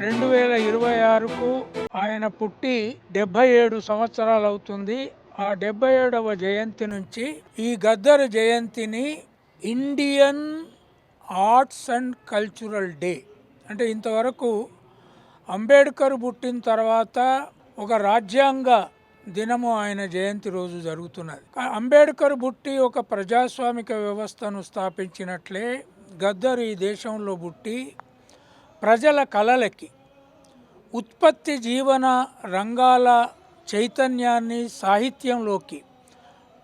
రెండు వేల ఇరవై ఆరుకు ఆయన పుట్టి డెబ్బై ఏడు సంవత్సరాలు అవుతుంది ఆ డెబ్బై ఏడవ జయంతి నుంచి ఈ గద్దర్ జయంతిని Indian arts and cultural day అంటే ఇంతవరకు అంబేద్కర్ పుట్టిన తర్వాత ఒక రాజ్యాంగ దినము ఆయన జయంతి రోజు జరుగుతున్నది. అంబేద్కర్ పుట్టి ఒక ప్రజాస్వామిక వ్యవస్థను స్థాపించినట్లే గద్దర్ ఈ దేశంలో పుట్టి ప్రజల కలలకి ఉత్పత్తి జీవన రంగాల చైతన్యాన్ని సాహిత్యంలోకి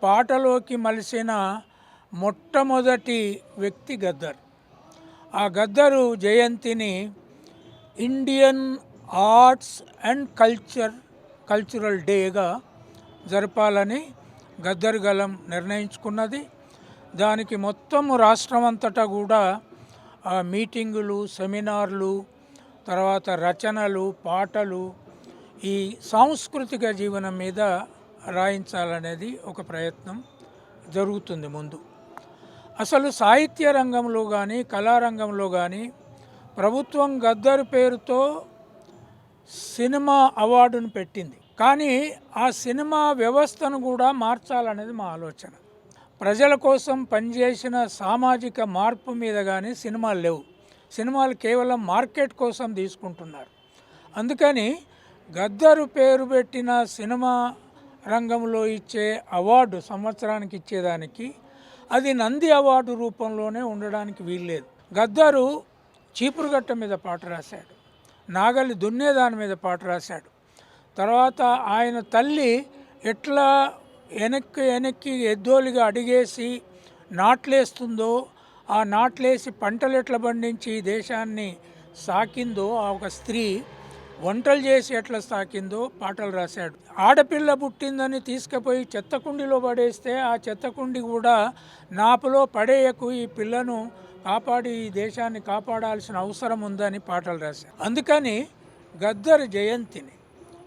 పాటలోకి మలిసిన మొట్టమొదటి వ్యక్తి గద్దర్. ఆ గద్దరు జయంతిని Indian arts and culture cultural డేగా జరపాలని గద్దర్ గలం నిర్ణయించుకున్నది. దానికి మొత్తం రాష్ట్రం అంతటా కూడా ఆ మీటింగులు సెమినార్లు తర్వాత రచనలు పాటలు ఈ సాంస్కృతిక జీవనం మీద రాయించాలనేది ఒక ప్రయత్నం జరుగుతుంది ముందు. అసలు సాహిత్య రంగంలో కానీ కళారంగంలో కానీ ప్రభుత్వం గద్దరు పేరుతో సినిమా అవార్డును పెట్టింది. కానీ ఆ సినిమా వ్యవస్థను కూడా మార్చాలనేది మా ఆలోచన. ప్రజల కోసం పనిచేసిన సామాజిక మార్పు మీద కానీ సినిమాలు లేవు. సినిమాలు కేవలం మార్కెట్ కోసం తీసుకుంటున్నారు. అందుకని గద్దరు పేరు పెట్టిన సినిమా రంగంలో ఇచ్చే అవార్డు సంవత్సరానికి ఇచ్చేదానికి అది నంది అవార్డు రూపంలోనే ఉండడానికి వీల్లేదు. గద్దరు చీపురుగట్ట మీద పాట రాశాడు. నాగలి దున్నేదాని మీద పాట రాశాడు. తర్వాత ఆయన తల్లి ఎట్లా వెనక్కి వెనక్కి ఎద్దోలిగా అడిగేసి నాట్లేస్తుందో ఆ నాట్లేసి పంటలు ఎట్లా పండించి ఈ దేశాన్ని సాకిందో ఆ ఒక స్త్రీ వంటలు చేసి ఎట్లా సాకిందో పాటలు రాశాడు. ఆడపిల్ల పుట్టిందని తీసుకుపోయి చెత్తకుండిలో పడేస్తే ఆ చెత్తకుండి కూడా నాపులో పడేయకు ఈ పిల్లను కాపాడి ఈ దేశాన్ని కాపాడాల్సిన అవసరం ఉందని పాటలు రాశాడు. అందుకని గద్దర్ జయంతిని.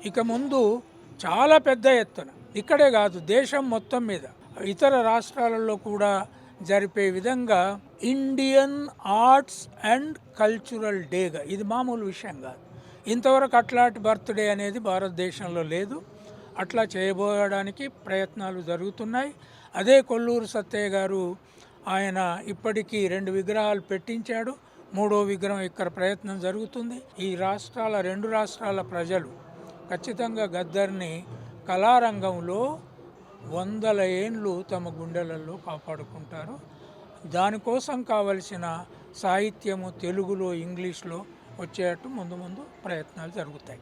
ఇక ముందు చాలా పెద్ద ఎత్తున ఇక్కడే కాదు దేశం మొత్తం మీద. ఇతర రాష్ట్రాలలో కూడా జరిపే విధంగా ఇండియన్ ఆర్ట్స్ అండ్ కల్చరల్ డేగా. ఇది మామూలు విషయం కాదు. ఇంతవరకు అట్లాంటి బర్త్డే అనేది భారతదేశంలో లేదు. అట్లా చేయబోయడానికి ప్రయత్నాలు జరుగుతున్నాయి. అదే కొల్లూరు సత్తయ్య గారు ఆయన ఇప్పటికీ రెండు విగ్రహాలు పెట్టించాడు. మూడో విగ్రహం ఇక్కడ ప్రయత్నం జరుగుతుంది. ఈ రాష్ట్రాల రెండు రాష్ట్రాల ప్రజలు ఖచ్చితంగా గద్దర్ని కళారంగంలో వందల ఏండ్లు తమ గుండెలలో కాపాడుకుంటారు. దానికోసం కావలసిన సాహిత్యము తెలుగులో ఇంగ్లీష్లో వచ్చేటట్టు ముందు ముందు ప్రయత్నాలు జరుగుతాయి.